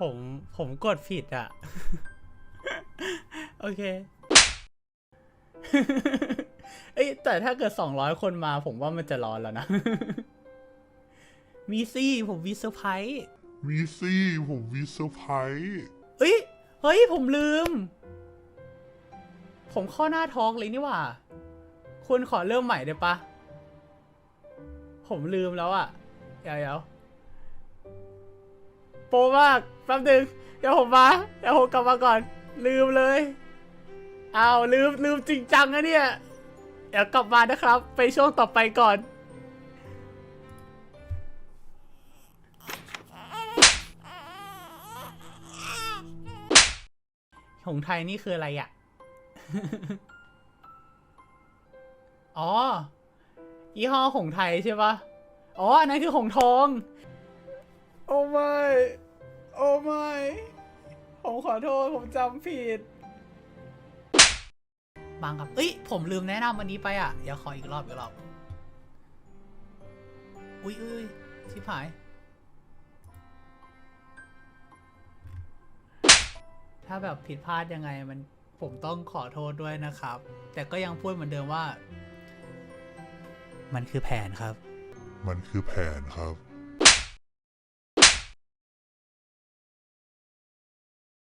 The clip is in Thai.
ผมผมกดผิดอะ โอเค เอ้ยแต่ถ้าเกิดสองร้อยคนมา ผมว่ามันจะร้อนแล้วนะ มีซี่ผมวีเซอร์ไพรส์มีซี่ผมมีเซอร์ไพรส์เอ้ย เฮ้ย ผมลืม ผมเข้าหน้าทอล์กเลยนี่หว่า คุณขอเริ่มใหม่ได้ปะ ผมลืมแล้วอะ่ะ เดี๋ยวเดี๋ยว โปมากแป๊บนึงเดี๋ยวผมมาเดี๋ยวผมกลับมาก่อน ลืมเลยอ้าวลืมลืมจริงจังนะเนี่ย เดี๋ยวกลับมานะครับ ไปช่วงต่อไปก่อน หงไทยนี่คืออะไรอะ่ะ อ๋อยี่ห้อหงไทยใช่ปะอ๋อ อันนั้นคือหงทอง โอ้ไม่ โอ้ไม่ ผมขอโทษ ผมจำผิด บางครับเอ้ย ผมลืมแนะนำอันนี้ไปอะ เดี๋ยวขออีกรอบอีกรอบ อุ้ยอุ้ยชิบหาย ถ้าแบบผิดพลาดยังไงมันผมต้องขอโทษด้วยนะครับ แต่ก็ยังพูดเหมือนเดิมว่า มันคือแผนครับ มันคือแผนครับ